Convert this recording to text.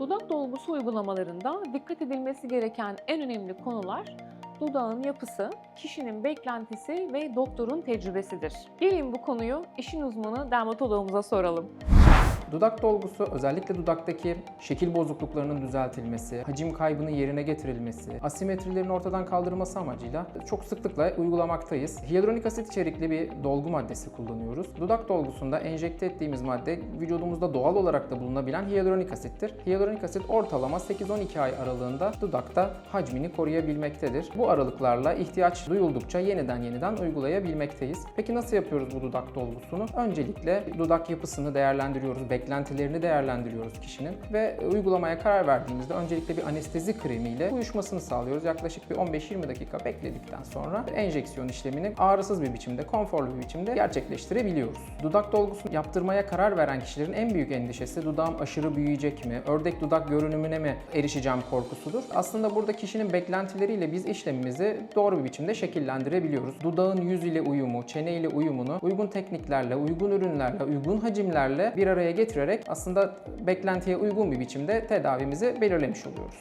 Dudak dolgusu uygulamalarında dikkat edilmesi gereken en önemli konular dudağın yapısı, kişinin beklentisi ve doktorun tecrübesidir. Gelin bu konuyu işin uzmanı dermatoloğumuza soralım. Dudak dolgusu özellikle dudaktaki şekil bozukluklarının düzeltilmesi, hacim kaybının yerine getirilmesi, asimetrilerin ortadan kaldırılması amacıyla çok sıklıkla uygulamaktayız. Hyaluronik asit içerikli bir dolgu maddesi kullanıyoruz. Dudak dolgusunda enjekte ettiğimiz madde vücudumuzda doğal olarak da bulunabilen hyaluronik asittir. Hyaluronik asit ortalama 8-12 ay aralığında dudakta hacmini koruyabilmektedir. Bu aralıklarla ihtiyaç duyuldukça yeniden yeniden uygulayabilmekteyiz. Peki nasıl yapıyoruz bu dudak dolgusunu? Öncelikle dudak yapısını değerlendiriyoruz, beklentilerini değerlendiriyoruz kişinin ve uygulamaya karar verdiğimizde öncelikle bir anestezi kremiyle uyuşmasını sağlıyoruz. Yaklaşık bir 15-20 dakika bekledikten sonra enjeksiyon işlemini ağrısız bir biçimde, konforlu bir biçimde gerçekleştirebiliyoruz. Dudak dolgusunu yaptırmaya karar veren kişilerin en büyük endişesi dudağım aşırı büyüyecek mi, ördek dudak görünümüne mi erişeceğim korkusudur. Aslında burada kişinin beklentileriyle biz işlemimizi doğru bir biçimde şekillendirebiliyoruz. Dudağın yüz ile uyumu, çene ile uyumunu uygun tekniklerle, uygun ürünlerle, uygun hacimlerle bir araya getirerek aslında beklentiye uygun bir biçimde tedavimizi belirlemiş oluyoruz.